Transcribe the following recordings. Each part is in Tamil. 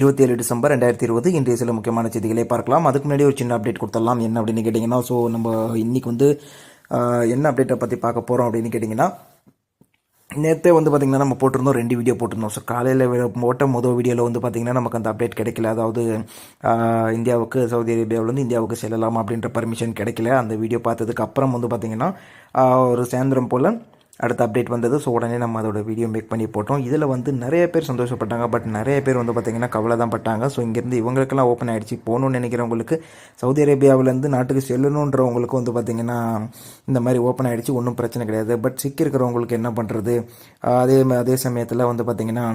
இருபத்தி ஏழு டிசம்பர் ரெண்டாயிரத்தி இருபது. இன்றைய சில முக்கியமான செய்திகளை பார்க்கலாம். அதுக்கு முன்னாடி ஒரு சின்ன அப்டேட் கொடுத்துடலாம். என்ன அப்படின்னு கேட்டிங்கன்னா ஸோ நம்ம இன்னைக்கு வந்து என்ன அப்டேட்டை பற்றி பார்க்க போகிறோம் அப்படின்னு கேட்டிங்கன்னா நேற்றே வந்து பார்த்திங்கன்னா நம்ம போட்டிருந்தோம் ரெண்டு வீடியோ போட்டிருந்தோம். ஸோ காலையில் போட்ட மொதல் வீடியோவில் வந்து பார்த்திங்கன்னா நமக்கு அந்த அப்டேட் கிடைக்கல. அதாவது இந்தியாவுக்கு சவுதி அரேபியாவிலேருந்து இந்தியாவுக்கு செல்லலாம் அப்படின்ற பர்மிஷன் கிடைக்கல. அந்த வீடியோ பார்த்ததுக்கு அப்புறம் வந்து பார்த்திங்கன்னா ஒரு சாயந்தரம் போல் அடுத்த அப்டேட் வந்தது. ஸோ உடனே நம்ம அதோட வீடியோ மேக் பண்ணி போட்டோம். இதில் வந்து நிறைய பேர் சந்தோஷப்பட்டாங்க. பட் நிறைய பேர் வந்து பார்த்திங்கன்னா கவலை தான் பட்டாங்க. ஸோ இங்கேருந்து இவங்களுக்கெல்லாம் ஓப்பன் ஆகிடுச்சு போகணும்னு நினைக்கிறவங்களுக்கு சவுதி அரேபியாவிலேருந்து நாட்டுக்கு செல்லணுன்றவங்களுக்கு வந்து பார்த்திங்கன்னா இந்த மாதிரி ஓப்பன் ஆகிடுச்சு ஒன்றும் பிரச்சனை கிடையாது. பட் சிக்கியிருக்கிறவங்களுக்கு என்ன பண்ணுறது அதே அதே சமயத்தில் வந்து பார்த்திங்கன்னா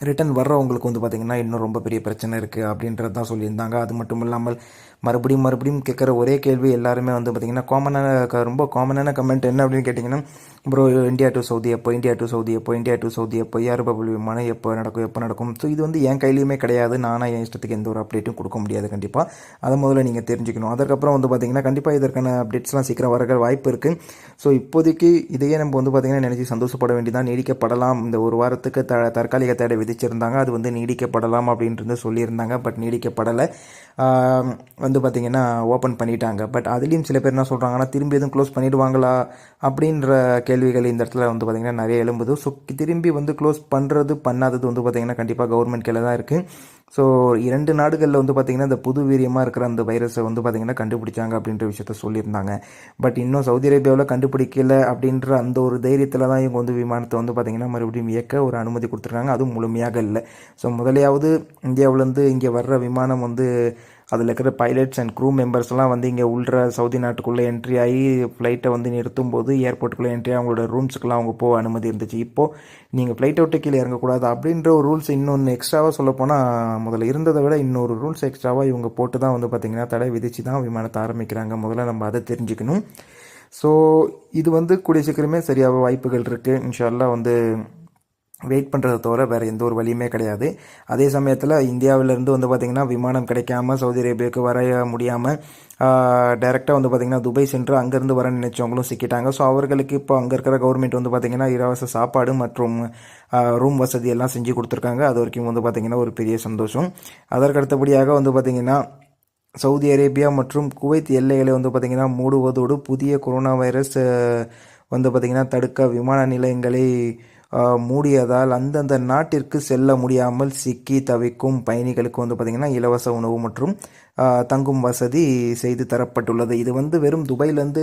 ரிட்டன் வர்றவங்களுக்கு வந்து பார்த்திங்கன்னா இன்னும் ரொம்ப பெரிய பிரச்சனை இருக்குது அப்படின்றது தான் சொல்லியிருந்தாங்க. அது மட்டும் இல்லாமல் மறுபடியும் மறுபடியும் கேட்குற ஒரே கேள்வி எல்லாருமே வந்து பார்த்திங்கன்னா காமனான க- ரொம்ப காமனான கமெண்ட் என்ன அப்படின்னு கேட்டிங்கன்னா ப்ரோ இந்தியா டு சவுதி எப்போ இந்தியா டு சவுதி எப்போ இந்தியா டு சவுதி எப்போ ஏர் பபுள் விமானம் எப்போ நடக்கும் எப்போ நடக்கும். ஸோ இது வந்து என் கையிலையுமே கிடையாது. நானாக என் இஷ்டத்துக்கு எந்த ஒரு அப்டேட்டும் கொடுக்க முடியாது கண்டிப்பாக அதை முதல்ல நீங்கள் தெரிஞ்சுக்கணும். அதுக்கப்புறம் வந்து பார்த்திங்கன்னா கண்டிப்பாக இதற்கான அப்டேட்ஸ்லாம் சீக்கிரம் வர வாய்ப்பு இருக்குது ஸோ இப்போதைக்கு இதையே நம்ம வந்து பார்த்திங்கன்னா நினச்சி சந்தோஷப்பட வேண்டியதான் நீடிக்கப்படலாம். இந்த ஒரு வாரத்துக்கு த தற்காலிக தேடை விதிச்சிருந்தாங்க. அது வந்து நீடிக்கப்படலாம் அப்படின்றது சொல்லியிருந்தாங்க. பட் நீடிக்கப்படலை. வந்து பார்த்திங்கன்னா ஓப்பன் பண்ணிட்டாங்க. பட் அதுலேயும் சில பேர் என்ன சொல்கிறாங்கன்னா திரும்பி எதுவும் க்ளோஸ் பண்ணிடுவாங்களா? அப்படின்ற கே கேள்விகள் இந்த இடத்துல வந்து பார்த்திங்கன்னா நிறைய எழும்புது. ஸோ திரும்பி வந்து க்ளோஸ் பண்ணுறது பண்ணாதது வந்து பார்த்திங்கன்னா கண்டிப்பாக கவர்மெண்ட் கையில் தான் இருக்குது ஸோ இரண்டு நாடுகளில் வந்து பார்த்திங்கன்னா இந்த புது வீரியமாக இருக்கிற அந்த வைரஸை வந்து பார்த்திங்கன்னா கண்டுபிடிச்சாங்க அப்படின்ற விஷயத்த சொல்லியிருந்தாங்க. பட் இன்னும் சவுதி அரேபியாவில் கண்டுபிடிக்கல அப்படின்ற அந்த ஒரு தைரியத்தில் தான் இவங்க வந்து விமானத்தை வந்து பார்த்திங்கன்னா மறுபடியும் இயக்க ஒரு அனுமதி கொடுத்துருக்காங்க. அதுவும் முழுமையாக இல்லை. ஸோ முதலையாவது இந்தியாவிலேருந்து இங்கே வர்ற விமானம் வந்து அதில் இருக்கிற பைலட்ஸ் அண்ட் க்ரூ மெம்பர்ஸ்லாம் வந்து இங்கே உள்ற சவுதி நாட்டுக்குள்ளே என்ட்ரி ஆகி ஃப்ளைட்டை வந்து நிறுத்தும் போது ஏர்போர்ட்டுக்குள்ளே என்ட்ரி அவங்களோட ரூம்ஸுக்கெல்லாம் அவங்க போக அனுமதி இருந்துச்சு. இப்போது நீங்கள் ஃப்ளைட் விட்டு கீழே இறங்கக்கூடாது அப்படின்ற ஒரு ரூல்ஸ் இன்னொன்று எக்ஸ்ட்ராவாக சொல்லப்போனால் முதல்ல இருந்ததை விட இன்னொரு ரூல்ஸ் எக்ஸ்ட்ராவாக இவங்க போட்டு தான் வந்து பார்த்திங்கன்னா தடை விதித்து தான் விமானத்தை ஆரம்பிக்கிறாங்க. முதல்ல நம்ம அதை தெரிஞ்சுக்கணும். ஸோ இது வந்து கூடிய சீக்கிரமே சரியாக வாய்ப்புகள் இருக்குது இன்ஷால்லாம் வந்து வெயிட் பண்ணுறதை தவிர வேறு எந்த ஒரு வழியுமே கிடையாது. அதே சமயத்தில் இந்தியாவிலேருந்து வந்து பார்த்திங்கன்னா விமானம் கிடைக்காம சவுதி அரேபியாவுக்கு வர முடியாமல் டைரெக்டாக வந்து பார்த்திங்கன்னா துபாய் சென்று அங்கேருந்து வர நினைச்சவங்களும் சிக்கிட்டாங்க. ஸோ அவர்களுக்கு இப்போ அங்கே இருக்கிற கவர்மெண்ட் வந்து பார்த்திங்கன்னா இலவச சாப்பாடு மற்றும் ரூம் வசதி எல்லாம் செஞ்சு கொடுத்துருக்காங்க. அது வரைக்கும் வந்து பார்த்திங்கன்னா ஒரு பெரிய சந்தோஷம். அதற்கு அடுத்தபடியாக வந்து பார்த்திங்கன்னா சவுதி அரேபியா மற்றும் குவைத் எல்லைகளை வந்து பார்த்திங்கன்னா மூடுவதோடு புதிய கொரோனா வைரஸ் வந்து பார்த்திங்கன்னா தடுக்க விமான நிலையங்களை மூடியதால் அந்தந்த நாட்டிற்கு செல்ல முடியாமல் சிக்கி தவிக்கும் பயணிகளுக்கு வந்து பார்த்திங்கன்னா இலவச உணவு மற்றும் தங்கும் வசதி செய்து தரப்பட்டுள்ளது. இது வந்து வெறும் துபாயிலேருந்து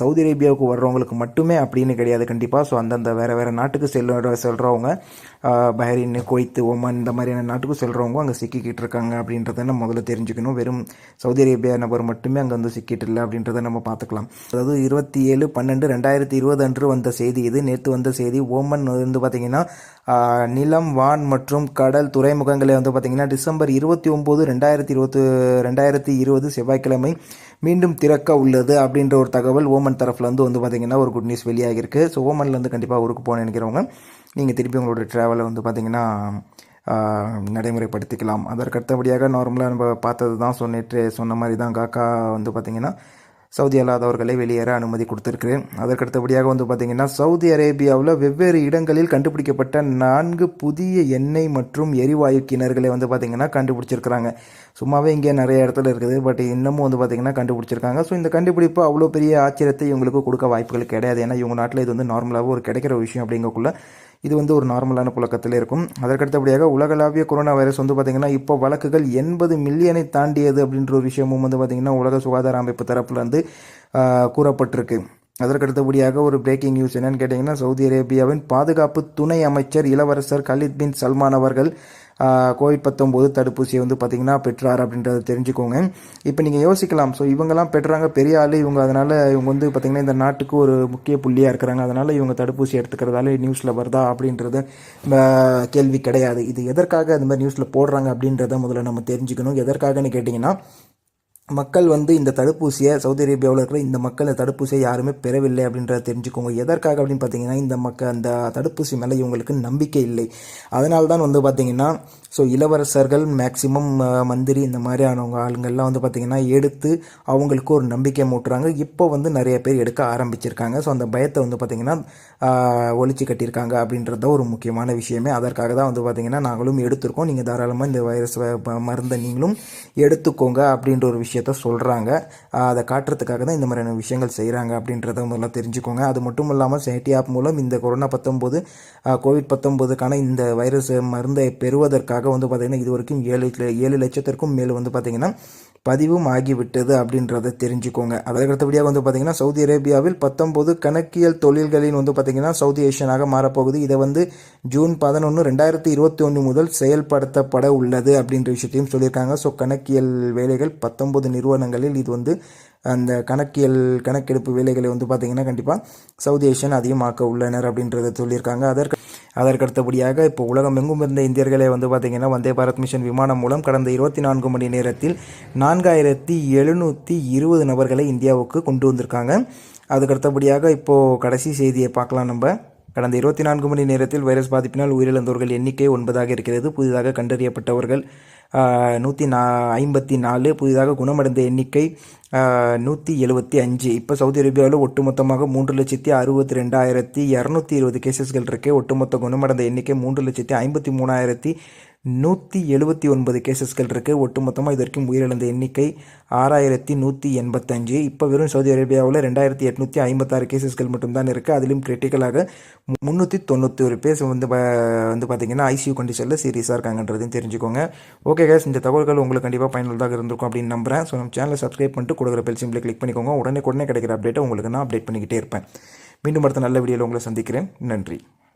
சவுதி அரேபியாவுக்கு வர்றவங்களுக்கு மட்டுமே அப்படின்னு கிடையாது. கண்டிப்பாக ஸோ அந்தந்த வேறு வேறு நாட்டுக்கு செல்ல செல்கிறவங்க பஹ்ரைன் குவைத்து ஒமன் இந்த மாதிரியான நாட்டுக்கு செல்கிறவங்க அங்கே சிக்கிக்கிட்டு இருக்காங்க அப்படின்றத நம்ம முதல்ல தெரிஞ்சுக்கணும். வெறும் சவுதி அரேபியா நபர் மட்டுமே அங்கே வந்து சிக்கிட்டு இல்லை அப்படின்றத நம்ம பார்த்துக்கலாம். அதாவது இருபத்தி ஏழு பன்னெண்டு ரெண்டாயிரத்தி இருபது அன்று வந்த செய்தி இது. நேற்று வந்த செய்தி ஓமன் வந்து பார்த்திங்கன்னா நிலம் வான் மற்றும் கடல் துறைமுகங்களை வந்து பார்த்திங்கன்னா டிசம்பர் இருபத்தி ஒம்பது ரெண்டாயிரத்தி இருபத்து ரெண்டாயிரத்தி இருபது செவ்வாய்க்கிழமை மீண்டும் திறக்க உள்ளது அப்படின்ற ஒரு தகவல் ஓமன் தரப்புலேருந்து வந்து பார்த்திங்கன்னா ஒரு குட் நியூஸ் வெளியாகிருக்கு ஸோ ஓமன்லேருந்து கண்டிப்பாக ஊருக்கு போக நினைக்கிறவங்க நீங்கள் திருப்பி உங்களோட ட்ராவலை வந்து பார்த்திங்கன்னா நடைமுறைப்படுத்திக்கலாம். அதற்கு அடுத்தபடியாக நார்மலாக நம்ம பார்த்தது தான் ஸோ நேற்று சொன்ன மாதிரி தான் காக்கா வந்து பார்த்திங்கன்னா சவுதி அல்லாதவர்களை வெளியேற அனுமதி கொடுத்துருக்கு அதற்கடுத்தபடியாக வந்து பார்த்திங்கன்னா சவுதி அரேபியாவில் வெவ்வேறு இடங்களில் கண்டுபிடிக்கப்பட்ட நான்கு புதிய எண்ணெய் மற்றும் எரிவாயு கிணறுகளை வந்து பார்த்திங்கன்னா கண்டுபிடிச்சிருக்கிறாங்க. சும்மாவே இங்கே நிறைய இடத்துல இருக்குது. பட் இன்னமும் வந்து பார்த்திங்கன்னா கண்டுபிடிச்சிருக்காங்க. ஸோ இந்த கண்டுபிடிப்பு அவ்வளோ பெரிய ஆச்சரியத்தை இவங்களுக்கு கொடுக்க வாய்ப்புகள் கிடையாது. ஏன்னா இவங்க நாட்டில் இது வந்து நார்மலாக ஒரு கிடைக்கிற விஷயம் அப்படிங்கக்குள்ள இது வந்து ஒரு நார்மலான புழக்கத்தில் இருக்கும். அதற்கடுத்தபடியாக உலகளாவிய கொரோனா வைரஸ் வந்து பார்த்திங்கன்னா இப்போ வழக்குகள் எண்பது மில்லியனை தாண்டியது அப்படின்ற ஒரு விஷயமும் வந்து பார்த்திங்கன்னா உலக சுகாதார அமைப்பு தரப்புலேருந்து கூறப்பட்டிருக்கு. அதற்கடுத்தபடியாக ஒரு பிரேக்கிங் நியூஸ் என்னன்னு கேட்டிங்கன்னா சவுதி அரேபியாவின் பாதுகாப்பு துணை அமைச்சர் இளவரசர் கலித் பின் சல்மான் அவர்கள் கோவிட் பத்தொம்போது தடுப்பூசியை வந்து பார்த்திங்கன்னா பெற்றார் அப்படின்றத தெரிஞ்சுக்கோங்க. இப்போ நீங்கள் யோசிக்கலாம். ஸோ இவங்கெல்லாம் பெற்றாங்க பெரிய ஆள் இவங்க அதனால் இவங்க வந்து பார்த்திங்கன்னா இந்த நாட்டுக்கு ஒரு முக்கிய புள்ளியாக இருக்கிறாங்க. அதனால் இவங்க தடுப்பூசி எடுத்துக்கிறதால நியூஸில் வருதா அப்படின்றது கேள்வி கிடையாது. இது எதற்காக அந்த மாதிரி நியூஸில் போடுறாங்க அப்படின்றத முதல்ல நம்ம தெரிஞ்சுக்கணும். எதற்காகன்னு கேட்டிங்கன்னா மக்கள் வந்து இந்த தடுப்பூசியை சவுதி அரேபியாவில் இருக்கிற இந்த மக்கள் இந்த தடுப்பூசியை யாருமே பெறவில்லை அப்படின்றத தெரிஞ்சுக்கோங்க. எதற்காக அப்படின்னு பார்த்தீங்கன்னா இந்த மக்கள் அந்த தடுப்பூசி மேலே இவங்களுக்கு நம்பிக்கை இல்லை. அதனால தான் வந்து பார்த்திங்கன்னா ஸோ இளவரசர்கள் மேக்சிமம் மந்திரி இந்த மாதிரியானவங்க ஆளுங்கள்லாம் வந்து பார்த்திங்கன்னா எடுத்து அவங்களுக்கு ஒரு நம்பிக்கை மூட்டுறாங்க. இப்போ வந்து நிறைய பேர் எடுக்க ஆரம்பிச்சிருக்காங்க. ஸோ அந்த பயத்தை வந்து பார்த்திங்கன்னா ஒழிச்சு கட்டியிருக்காங்க அப்படின்றத ஒரு முக்கியமான விஷயமே. அதற்காக தான் வந்து பார்த்திங்கன்னா நாங்களும் எடுத்திருக்கோம். நீங்கள் தாராளமாக இந்த வைரஸ் மருந்தை நீங்களும் எடுத்துக்கோங்க அப்படின்ற ஒரு விஷயம் விஷயத்த சொல்கிறாங்க அதை காட்டுறதுக்காக தான் இந்த மாதிரியான விஷயங்கள் செய்கிறாங்க அப்படின்றத முதல்ல தெரிஞ்சுக்கோங்க. அது மட்டும் இல்லாமல் சேட்டி ஆப் மூலம் இந்த கொரோனா பத்தொம்போது கோவிட் பத்தொம்போதுக்கான இந்த வைரஸ் மருந்தை பெறுவதற்காக வந்து பார்த்திங்கன்னா இது வரைக்கும் ஏழு ஏழு லட்சத்திற்கும் மேல் வந்து பார்த்திங்கன்னா பதிவும் ஆகிவிட்டது அப்படின்றத தெரிஞ்சுக்கோங்க. அதற்கடுத்தபடியாக வந்து பார்த்திங்கன்னா சவுதி அரேபியாவில் பத்தொம்போது கணக்கியல் தொழில்களின் வந்து பார்த்திங்கன்னா சவுதி ஏஷியனாக மாறப்போகுது. இதை வந்து ஜூன் பதினொன்று ரெண்டாயிரத்தி இருபத்தி ஒன்று முதல் செயல்படுத்தப்பட உள்ளது அப்படின்ற விஷயத்தையும் சொல்லியிருக்காங்க. ஸோ கணக்கியல் வேலைகள் பத்தொன்பது நிறுவனங்களில் இது வந்து அந்த கணக்கியல் கணக்கெடுப்பு வேலைகளை வந்து பார்த்திங்கன்னா கண்டிப்பாக சவுதி ஏஷியன் அதிகமாக்க உள்ளனர் அப்படின்றத சொல்லியிருக்காங்க. அதற்கு அதற்கு அடுத்தபடியாக இப்போ உலகம் எங்கும் இருந்த இந்தியர்களை வந்து பார்த்திங்கன்னா வந்தே பாரத் மிஷன் விமானம் மூலம் கடந்த இருபத்தி நான்கு மணி நேரத்தில் நான்காயிரத்தி எழுநூற்றி இருபது நபர்களை இந்தியாவுக்கு கொண்டு வந்திருக்காங்க. அதுக்கு அடுத்தபடியாக இப்போது கடைசி செய்தியை பார்க்கலாம் நம்ம. கடந்த இருபத்தி நான்கு மணி நேரத்தில் வைரஸ் பாதிப்பினால் உயிரிழந்தவர்கள் எண்ணிக்கை ஒன்பதாக இருக்கிறது. புதிதாக கண்டறியப்பட்டவர்கள் நூற்றி நா ஐம்பத்தி நாலு புதிதாக குணமடைந்த எண்ணிக்கை நூற்றி எழுபத்தி அஞ்சு. இப்போ சவுதி அரேபியாவில் ஒட்டுமொத்தமாக மூன்று லட்சத்தி அறுபத்தி ரெண்டாயிரத்தி இரநூத்தி இருபது கேசஸ்கள் இருக்கு. ஒட்டுமொத்த குணமடைந்த எண்ணிக்கை மூன்று லட்சத்தி ஐம்பத்தி மூணாயிரத்தி நூற்றி எழுபத்தி ஒன்பது கேசஸ்கள் இருக்குது ஒட்டுமொத்தமாக இது வரைக்கும் உயிரிழந்த எண்ணிக்கை ஆறாயிரத்தி நூற்றி எண்பத்தஞ்சு இப்போ வெறும் சவுதி அரேபியாவில் ரெண்டாயிரத்தி எட்நூற்றி ஐம்பத்தாறு கேசஸ்கள் மட்டும்தான் இருக்குது அதிலும் கிரிட்டிக்கலாக முந்நூற்றி தொண்ணூற்றி ஒரு பேர் வந்து வந்து பார்த்திங்கன்னா ஐசியூ கண்டிஷனில் சீரியஸாக இருக்காங்கன்றதையும் தெரிஞ்சுக்கோங்க. ஓகே கேஸ் இந்த தகவல்கள் உங்களுக்கு கண்டிப்பாக பயனுள்ளதாக இருந்திருக்கும் அப்படின்னு நம்புறேன். ஸோ நம்ம சேனலை சப்ஸ்கிரைப் பண்ணிட்டு கொடுக்குற பெல் சிம்பிளை கிளிக் பண்ணிக்கோங்க. உடனே உடனே கிடைக்கிற அப்டேட்டை உங்களுக்கு நான் அப்டேட் பண்ணிக்கிட்டே இருப்பேன். மீண்டும் அடுத்த நல்ல வீடியோவில் உங்களை சந்திக்கிறேன். நன்றி.